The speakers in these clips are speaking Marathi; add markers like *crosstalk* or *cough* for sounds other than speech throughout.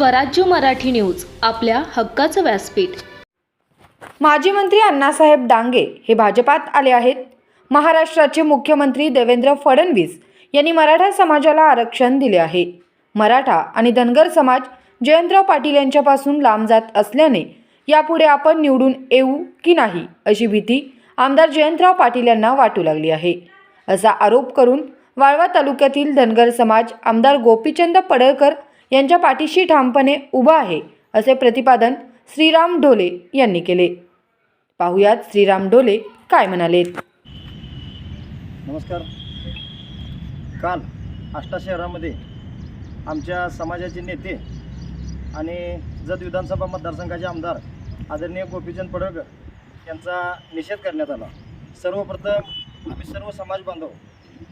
स्वराज्य मराठी न्यूज आपल्या हक्काचं व्यासपीठ. माजी मंत्री अण्णासाहेब डांगे हे भाजपात आले आहेत. महाराष्ट्राचे मुख्यमंत्री देवेंद्र फडणवीस यांनी मराठा समाजाला आरक्षण दिले आहे. मराठा आणि धनगर समाज जयंतराव पाटील यांच्यापासून लांब जात असल्याने यापुढे आपण निवडून येऊ की नाही अशी भीती आमदार जयंतराव पाटील यांना वाटू लागली आहे. असा आरोप करून वाळवा तालुक्यातील धनगर समाज आमदार गोपीचंद पडळकर यांच्या पाठीशी ठामपणे उभा आहे असे प्रतिपादन श्रीराम ढोले यांनी केले. पाहुयात श्रीराम ढोले काय म्हणाले नमस्कार. काल आष्टा शहरामध्ये आमच्या समाजाचे नेते आणि जत विधानसभा मतदारसंघाचे आमदार आदरणीय गोपीचंद पडळकर यांचा निषेध करण्यात आला. सर्वप्रथम आम्ही सर्व समाज बांधव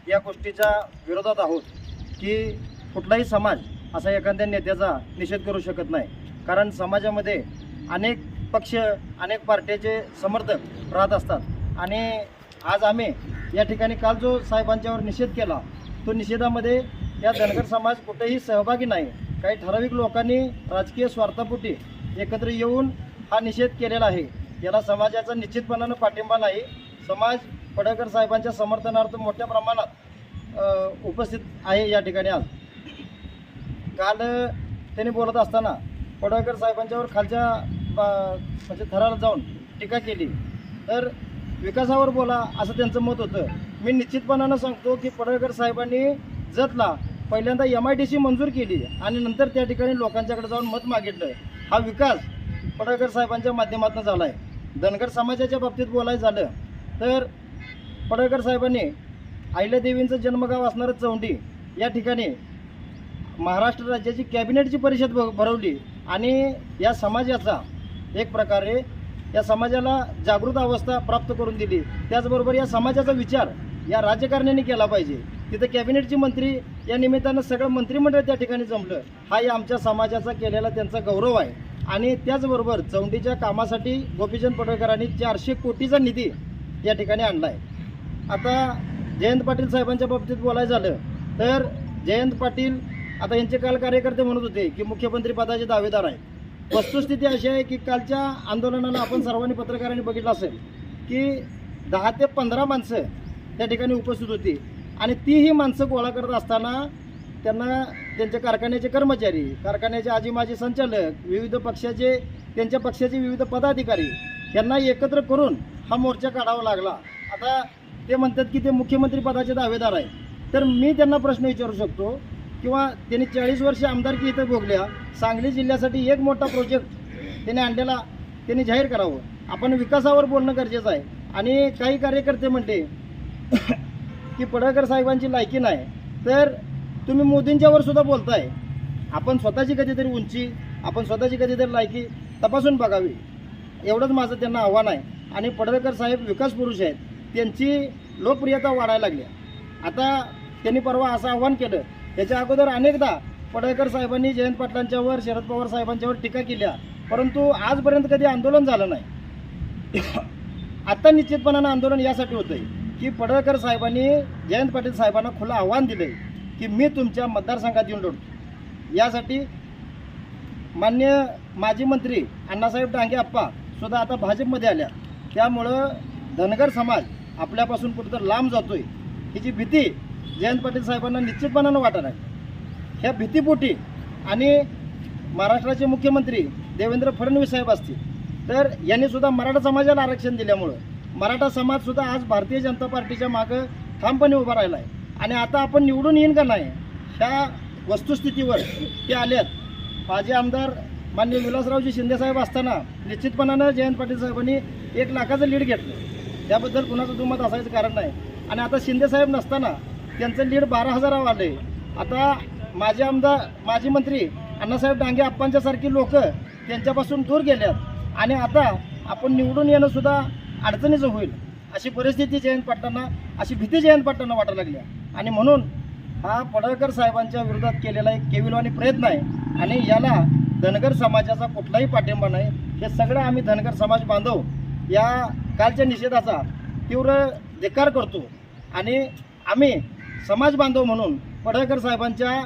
या गोष्टीच्या विरोधात आहोत की कुठलाही समाज असा एखाद्या नेत्याचा निषेध करू शकत नाही. कारण समाजामध्ये अनेक पक्ष अनेक पार्ट्याचे समर्थक राहत असतात. आणि आज आम्ही या ठिकाणी काल जो साहेबांच्यावर निषेध केला तो निषेधामध्ये या धनगर समाज कुठेही सहभागी नाही. काही ठराविक लोकांनी राजकीय स्वार्थापोटी एकत्र येऊन हा निषेध केलेला आहे. याला समाजाचा निश्चितपणानं पाठिंबा नाही. समाज पडळकर साहेबांच्या समर्थनार्थ मोठ्या प्रमाणात उपस्थित आहे या ठिकाणी आज. काल त्यांनी बोलत असताना पडळकर साहेबांच्यावर खालच्या म्हणजे थराला जाऊन टीका केली. तर विकासावर बोला असं त्यांचं मत होतं. मी निश्चितपणानं सांगतो की पडळकर साहेबांनी जतला पहिल्यांदा एम आय डी सी मंजूर केली आणि नंतर त्या ठिकाणी लोकांच्याकडे जाऊन मत मागितलं. हा विकास पडळकर साहेबांच्या माध्यमातून झाला आहे धनगर समाजाच्या बाबतीत बोलायचं झालं तर पडळकर साहेबांनी अहिल्यादेवींचं जन्मगाव असणारं चौंडी या ठिकाणी महाराष्ट्र राज्याची कॅबिनेटची परिषद भ भरवली आणि या समाजाचा एक प्रकारे या समाजाला जागृत अवस्था प्राप्त करून दिली. त्याचबरोबर या समाजाचा विचार या राजकारण्याने केला पाहिजे. तिथं कॅबिनेटची मंत्री या निमित्तानं सगळं मंत्रिमंडळ त्या ठिकाणी जमलं. हा या आमच्या समाजाचा केलेला त्यांचा गौरव आहे. आणि त्याचबरोबर चौंडीच्या कामासाठी गोपीचंद पडळकरांनी चारशे कोटीचा निधी या ठिकाणी आणला आहे आता जयंत पाटील साहेबांच्या बाबतीत बोलायचं झालं तर जयंत पाटील आता यांचे काल कार्यकर्ते म्हणत होते की मुख्यमंत्री पदाचे दावेदार आहे वस्तुस्थिती अशी आहे की कालच्या आंदोलनाला आपण सर्वांनी पत्रकारांनी बघितलं असेल की दहा ते पंधरा माणसं त्या ठिकाणी उपस्थित होती आणि तीही माणसं गोळा करत असताना त्यांना त्यांच्या कारखान्याचे कर्मचारी कारखान्याचे आजी माजी संचालक विविध पक्षाचे त्यांच्या पक्षाचे विविध पदाधिकारी यांना एकत्र करून हा मोर्चा काढावा लागला. आता ते म्हणतात की ते मुख्यमंत्री पदाचे दावेदार आहे तर मी त्यांना प्रश्न विचारू शकतो किंवा त्यांनी चाळीस वर्ष आमदारकी इथं भोगल्या सांगली जिल्ह्यासाठी एक मोठा प्रोजेक्ट त्यांनी आणलेला त्यांनी जाहीर करावं. आपण विकासावर बोलणं गरजेचं आहे. आणि काही कार्यकर्ते म्हणते *coughs* की पडळकर साहेबांची लायकी नाही. तर तुम्ही मोदींच्यावर सुद्धा बोलताय. आपण स्वतःची कधीतरी उंची आपण स्वतःची कधीतरी लायकी तपासून बघावी. एवढंच माझं त्यांना आव्हान आहे. आणि पडळकर साहेब विकास पुरुष आहेत. त्यांची लोकप्रियता वाढायला लागली आता त्यांनी परवा असं आव्हान केलं त्याच्या अगोदर अनेकदा पडळकर साहेबांनी जयंत पाटलांच्यावर शरद पवार साहेबांच्यावर टीका केल्या परंतु आजपर्यंत कधी आंदोलन झालं नाही. *coughs* आत्ता निश्चितपणानं आंदोलन यासाठी होतं आहे की पडळकर साहेबांनी जयंत पाटील साहेबांना खुलं आव्हान दिलं आहे की मी तुमच्या मतदारसंघात येऊन लढतो. यासाठी मान्य माजी मंत्री अण्णासाहेब डांगे आप्पा सुद्धा आता भाजपमध्ये आल्या. त्यामुळं धनगर समाज आपल्यापासून कुठंतरी लांब जातोय. हिची भीती जयंत पाटील साहेबांना निश्चितपणानं वाटत आहे. ह्या भीतीपोटी आणि महाराष्ट्राचे मुख्यमंत्री देवेंद्र फडणवीस साहेब असतील तर यांनीसुद्धा मराठा समाजाला आरक्षण दिल्यामुळं मराठा समाजसुद्धा आज भारतीय जनता पार्टीच्या मागं ठामपणे उभा राहिला आहे आणि आता आपण निवडून येईन का नाही ह्या वस्तुस्थितीवर ते आल्यात माझे आमदार मान्य विलासरावजी शिंदेसाहेब असताना निश्चितपणानं जयंत पाटील साहेबांनी एक लाखाचं लीड घेतलं. त्याबद्दल कुणाचं दुमत असायचं कारण नाही. आणि आता शिंदेसाहेब नसताना त्यांचं लीड बारा हजारावर आलं आहे आता माझे आमदार माजी मंत्री अण्णासाहेब डांगे आप्पांच्यासारखी लोक त्यांच्यापासून दूर गेल्यात. आणि आता आपण निवडून येणं सुद्धा अडचणीचं होईल. अशी परिस्थिती जयंत पाटलांना अशी भीती जयंत पाटलांना वाटायला लागली. आणि म्हणून हा पडळकर साहेबांच्या विरोधात केलेला एक केविलवाणी प्रयत्न आहे. आणि याला धनगर समाजाचा कुठलाही पाठिंबा नाही. हे सगळं आम्ही धनगर समाज बांधव या कालच्या निषेधाचा तीव्र धिक्कार करतो. आणि आम्ही समाज बांधव म्हणून पडळकर साहेबांच्या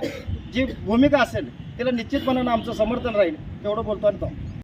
जी भूमिका असेल तिला निश्चितपणानं आमचं समर्थन राहील तेवढं बोलतो आणि थांबतो.